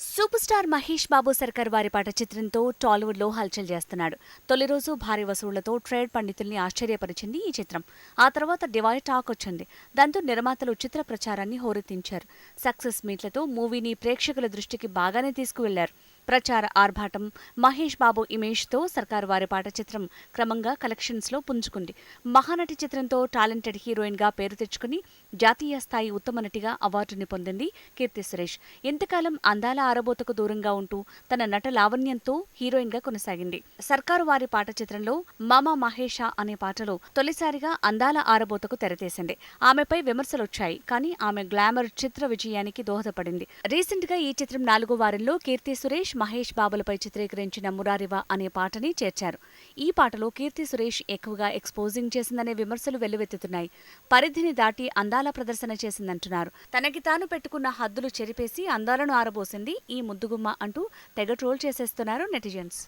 Super star Mahesh Babu సర్కార్ వారి పాట చిత్రంతో టాలీవుడ్లో హల్చల్ చేస్తున్నాడు. తొలి రోజు భారీ వసూళ్ళతో ట్రేడ్ పండితుల్ని ఆశ్చర్యపరిచింది ఈ చిత్రం. ఆ తర్వాత డివైడ్ టాక్ వచ్చింది. దాంతో నిర్మాతలు చిత్ర ప్రచారాన్ని హోరెత్తించారు. సక్సెస్ మీట్లతో మూవీని ప్రేక్షకుల దృష్టికి బాగానే తీసుకువెళ్ళారు. ప్రచార ఆర్భాటం. మహేష్ బాబు ఇమేజ్తో సర్కార్ వారి పాట చిత్రం క్రమంగా కలెక్షన్స్లో పుంజుకుంది. మహానటి చిత్రంతో టాలెంటెడ్ హీరోయిన్గా పేరు తెచ్చుకుని జాతీయ స్థాయి ఉత్తమ నటిగా అవార్డుని పొందింది కీర్తి సురేష్. ఎంతకాలం అందాల ఆరబోతకు దూరంగా ఉంటూ తన నట లావణ్యంతో హీరోయిన్గా కొనసాగింది. సర్కారు వారి పాట చిత్రంలో మామా మహేష అనే పాటలో తొలిసారిగా అందాల ఆరబోతకు తెరతీసింది. ఆమెపై విమర్శలొచ్చాయి కానీ ఆమె గ్లామర్ చిత్ర విజయానికి దోహదపడింది. రీసెంట్గా ఈ చిత్రం నాలుగో వారంలో కీర్తి సురేష్ మహేష్ బాబులపై చిత్రీకరించిన మురారివా అనే పాటని చేర్చారు. ఈ పాటలో కీర్తి సురేష్ ఎక్కువగా ఎక్స్పోజింగ్ చేసిందనే విమర్శలు వెల్లువెత్తుతున్నాయి. పరిధిని దాటి అందాల ప్రదర్శన చేసిందంటున్నారు. తనకి తాను పెట్టుకున్న హద్దులు చెరిపేసి అందాలను ఆరబోసింది ఈ ముద్దుగుమ్మ అంటూ తెగ ట్రోల్ చేసేస్తున్నారు నెటిజన్స్.